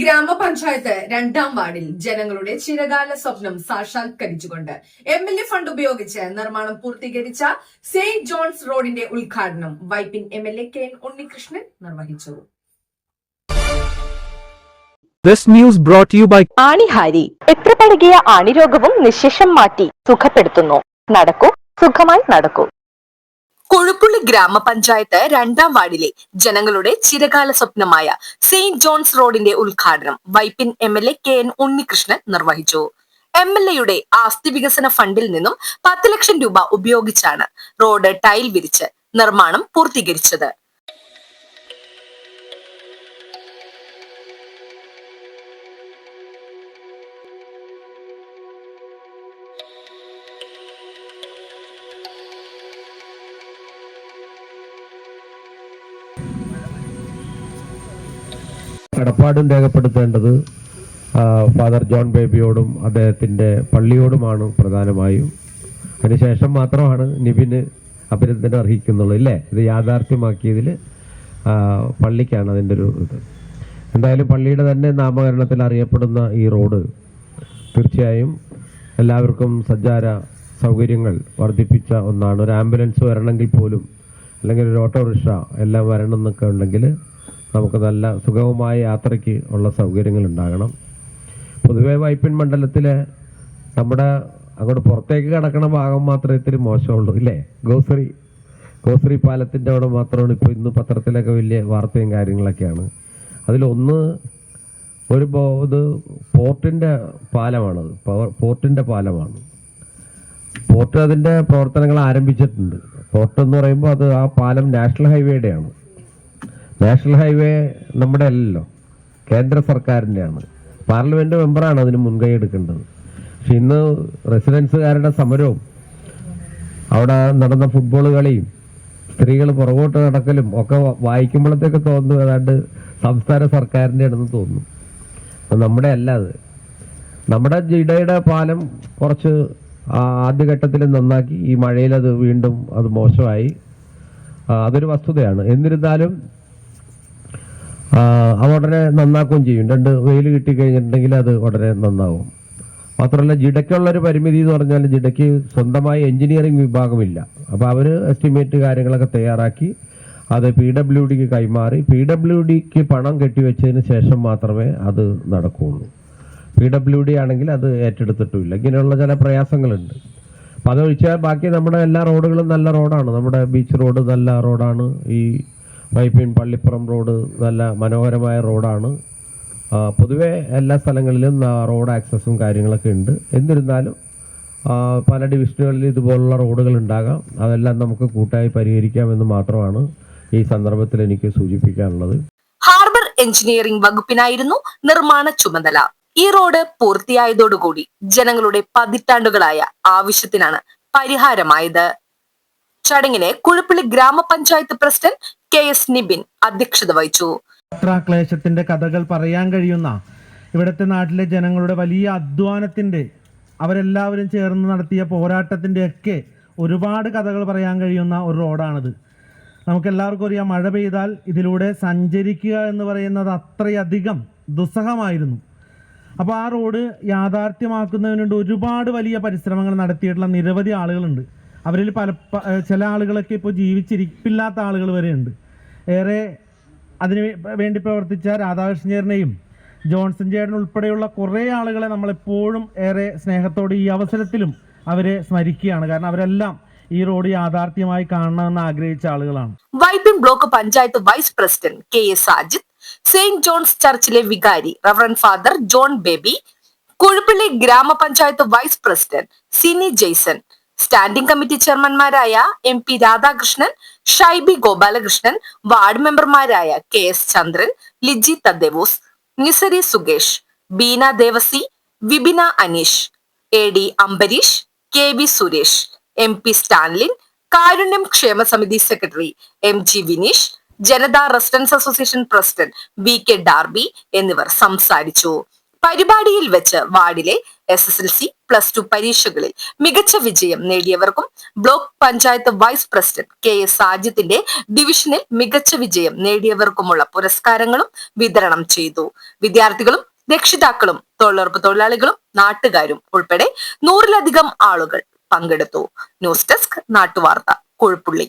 ഗ്രാമപഞ്ചായത്ത് രണ്ടാം വാർഡിൽ ജനങ്ങളുടെ ചിരകാല സ്വപ്നം സാക്ഷാത്കരിച്ചുകൊണ്ട് എം എൽ എ ഫണ്ട് ഉപയോഗിച്ച് നിർമ്മാണം പൂർത്തീകരിച്ച സെയിന്റ് ജോൺസ് റോഡിന്റെ ഉദ്ഘാടനം Vypin M L A K N Unnikrishnan നിർവഹിച്ചു. This news brought to you by ആണിഹാരി. എത്ര പഴകിയ ആണിരോഗവും നിശേഷം മാറ്റി സുഖപ്പെടുത്തുന്നു. നടക്കൂ സുഖമായി നടക്കൂ. കൊഴുപ്പുള്ളി ഗ്രാമപഞ്ചായത്ത് രണ്ടാം വാർഡിലെ ജനങ്ങളുടെ ചിരകാല സ്വപ്നമായ സെയിന്റ് ജോൺസ് റോഡിന്റെ ഉദ്ഘാടനം Vypin M L A K N Unnikrishnan നിർവഹിച്ചു. എം എൽ എയുടെ ആസ്തി വികസന ഫണ്ടിൽ നിന്നും പത്ത് ലക്ഷം രൂപ ഉപയോഗിച്ചാണ് റോഡ് ടൈൽ വിരിച്ച് നിർമ്മാണം പൂർത്തീകരിച്ചത്. കടപ്പാടും രേഖപ്പെടുത്തേണ്ടത് ഫാദർ ജോൺ ബേബിയോടും അദ്ദേഹത്തിന്റെ പള്ളിയോടുമാണ് പ്രധാനമായും. അതിനുശേഷം മാത്രമാണ് നിബിന് അഭിനന്ദനം അർഹിക്കുന്നുള്ളൂ ഇല്ലേ? ഇത് യാഥാർത്ഥ്യമാക്കിയതിൽ പള്ളിക്കാണ് അതിന്റെ ഒരു ഇത്. എന്തായാലും പള്ളിയുടെ തന്നെ നാമകരണത്തിൽ അറിയപ്പെടുന്ന ഈ റോഡ് തീർച്ചയായും എല്ലാവർക്കും സഞ്ചാര സൗകര്യങ്ങൾ വർദ്ധിപ്പിച്ച ഒന്നാണ്. ഒരു ആംബുലൻസ് വരണമെങ്കിൽ പോലും അല്ലെങ്കിൽ ഒരു ഓട്ടോറിക്ഷ എല്ലാം വരണം എന്നൊക്കെ ഉണ്ടെങ്കിൽ നമുക്ക് നല്ല സുഗമമായ യാത്രയ്ക്ക് ഉള്ള സൗകര്യങ്ങൾ ഉണ്ടാകണം പൊതുവേ വൈപ്പിൻ മണ്ഡലത്തിലെ നമ്മുടെ അങ്ങോട്ട് പുറത്തേക്ക് കിടക്കണ ഭാഗം മാത്രമേ ഇത്തിരി മോശമുള്ളൂ ഇല്ലേ? ഗോസറി ഗോസറി പാലത്തിന്റെ അവിടെ മാത്രമാണ് ഇപ്പോൾ ഇന്ന് പത്രത്തിലൊക്കെ വലിയ വാർത്തയും കാര്യങ്ങളൊക്കെയാണ്. അതിലൊന്ന് ഒരു ഇത് പോർട്ടിന്റെ പാലമാണത് പോർട്ടിന്റെ പാലമാണ്. പോർട്ട് അതിന്റെ പ്രവർത്തനങ്ങൾ ആരംഭിച്ചിട്ടുണ്ട്. പോർട്ട് എന്ന് പറയുമ്പോൾ അത് ആ പാലം നാഷണൽ ഹൈവേയുടെയാണ്. നാഷണൽ ഹൈവേ നമ്മുടെ അല്ലല്ലോ. കേന്ദ്ര സർക്കാരിന്റെയാണ് പാർലമെന്റ് മെമ്പറാണ് അതിന് മുൻകൈ എടുക്കേണ്ടത്. പക്ഷെ ഇന്ന് റെസിഡൻസുകാരുടെ സമരവും അവിടെ നടന്ന ഫുട്ബോൾ കളിയും സ്ത്രീകൾ പുറകോട്ട് നടക്കലും ഒക്കെ വായിക്കുമ്പോഴത്തേക്ക് തോന്നുന്നു ഏതാണ്ട് സംസ്ഥാന സർക്കാരിന്റെ ആണെന്ന് തോന്നുന്നു. അത് നമ്മുടെ അല്ല അത്. നമ്മുടെ ജിഡയുടെ പാലം കുറച്ച് ആദ്യഘട്ടത്തിൽ നന്നാക്കി ഈ മഴയിൽ അത് വീണ്ടും അത് മോശമായി. അതൊരു വസ്തുതയാണ്. എന്നിരുന്നാലും വളരെ നന്നാക്കുകയും ചെയ്യും. രണ്ട് വെയിൽ കിട്ടിക്കഴിഞ്ഞിട്ടുണ്ടെങ്കിൽ അത് വളരെ നന്നാവും. മാത്രമല്ല ജിഡയ്ക്കുള്ള ഒരു പരിമിതി എന്ന് പറഞ്ഞാൽ ജിഡയ്ക്ക് സ്വന്തമായി എഞ്ചിനീയറിംഗ് വിഭാഗമില്ല. അപ്പോൾ അവർ എസ്റ്റിമേറ്റ് കാര്യങ്ങളൊക്കെ തയ്യാറാക്കി അത് പി ഡബ്ല്യു ഡിക്ക് കൈമാറി. പി ഡബ്ല്യു ഡിക്ക് പണം കെട്ടിവെച്ചതിന് ശേഷം മാത്രമേ അത് നടക്കുകയുള്ളൂ. പി ഡബ്ല്യു ഡി ആണെങ്കിൽ അത് ഏറ്റെടുത്തിട്ടുമില്ല. ഇങ്ങനെയുള്ള ചില പ്രയാസങ്ങളുണ്ട്. അപ്പോൾ അതൊഴിച്ചാൽ ബാക്കി നമ്മുടെ എല്ലാ റോഡുകളും നല്ല റോഡാണ്. നമ്മുടെ ബീച്ച് റോഡ് നല്ല റോഡാണ്. ഈ വൈപ്പിൻ പള്ളിപ്പുറം റോഡ് നല്ല മനോഹരമായ റോഡാണ്. പൊതുവെ എല്ലാ സ്ഥലങ്ങളിലും റോഡ് ആക്സസും കാര്യങ്ങളൊക്കെ ഉണ്ട്. എന്നിരുന്നാലും പല ഡിവിഷനുകളിൽ ഇതുപോലുള്ള റോഡുകൾ ഉണ്ടാകാം. അതെല്ലാം നമുക്ക് കൂട്ടായി പരിഹരിക്കാമെന്ന് മാത്രമാണ് ഈ സന്ദർഭത്തിൽ എനിക്ക് സൂചിപ്പിക്കാനുള്ളത്. ഹാർബർ എഞ്ചിനീയറിംഗ് വകുപ്പിനായിരുന്നു നിർമ്മാണ ചുമതല. ഈ റോഡ് പൂർത്തിയായതോടുകൂടി ജനങ്ങളുടെ പതിറ്റാണ്ടുകളായ ആവശ്യത്തിനാണ് പരിഹാരമായത്. ചടങ്ങിലെ കുഴപ്പള്ളി ഗ്രാമപഞ്ചായത്ത് പ്രസിഡന്റ് കെ എസ് നിബിൻ അധ്യക്ഷത വഹിച്ചു. യാത്രാക്ലേശത്തിന്റെ കഥകൾ പറയാൻ കഴിയുന്ന ഇവിടുത്തെ നാട്ടിലെ ജനങ്ങളുടെ വലിയ അധ്വാനത്തിന്റെ അവരെല്ലാവരും ചേർന്ന് നടത്തിയ പോരാട്ടത്തിന്റെ ഒക്കെ ഒരുപാട് കഥകൾ പറയാൻ കഴിയുന്ന ഒരു റോഡാണിത്. നമുക്കെല്ലാവർക്കും അറിയാം മഴ പെയ്താൽ ഇതിലൂടെ സഞ്ചരിക്കുക എന്ന് പറയുന്നത് അത്രയധികം ദുസ്സഹമായിരുന്നു. അപ്പോൾ ആ റോഡ് യാഥാർത്ഥ്യമാക്കുന്നതിനുണ്ട് ഒരുപാട് വലിയ പരിശ്രമങ്ങൾ നടത്തിയിട്ടുള്ള നിരവധി ആളുകളുണ്ട്. അവരിൽ പല ചില ആളുകളൊക്കെ ഇപ്പോൾ ജീവിച്ചിരിപ്പില്ലാത്ത ആളുകൾ വരെയുണ്ട്. ഏറെ അതിന് വേണ്ടി പ്രവർത്തിച്ച രാധാകൃഷ്ണചേരനെയും ജോൺസൺ ചേട്ടൻ ഉൾപ്പെടെയുള്ള കുറേ ആളുകളെ നമ്മളെപ്പോഴും ഏറെ സ്നേഹത്തോടെ ഈ അവസരത്തിലും അവരെ സ്മരിക്കുകയാണ്. കാരണം അവരെല്ലാം ഈ റോഡ് യാഥാർത്ഥ്യമായി കാണണമെന്ന് ആഗ്രഹിച്ച ആളുകളാണ്. Vypin block panchayat vice president K S Ajith Saint John's ചർച്ചിലെ വികാരി reverend father John Baby Kuzhuppilly ഗ്രാമപഞ്ചായത്ത് vice president Sini Jaison standing committee ചെയർമാൻമാരായ M P Radhakrishnan Shaiby Gopalakrishnan ward മെമ്പർമാരായ K S Chandran Liji Thadevos Nisari Sukesh Beena Devasy Vibina Aneesh A D Ambareesh K V Suresh M P Stanlin Karunyam Kshema Samithi secretary M G Vineesh Janatha residents association president V K Darby എന്നിവർ സംസാരിച്ചു. പരിപാടിയിൽ വെച്ച് വാർഡിലെ S S L C plus two പരീക്ഷകളിൽ മികച്ച വിജയം നേടിയവർക്കും block panchayat vice president K S സാജിത്തിന്റെ ഡിവിഷനിൽ മികച്ച വിജയം നേടിയവർക്കുമുള്ള പുരസ്കാരങ്ങളും വിതരണം ചെയ്തു. വിദ്യാർത്ഥികളും രക്ഷിതാക്കളും തൊഴിലുറപ്പ് തൊഴിലാളികളും നാട്ടുകാരും ഉൾപ്പെടെ നൂറിലധികം ആളുകൾ പങ്കെടുത്തു. ന്യൂസ് ഡെസ്ക് നാട്ടുവാർത്ത കൊഴുപ്പുള്ളി.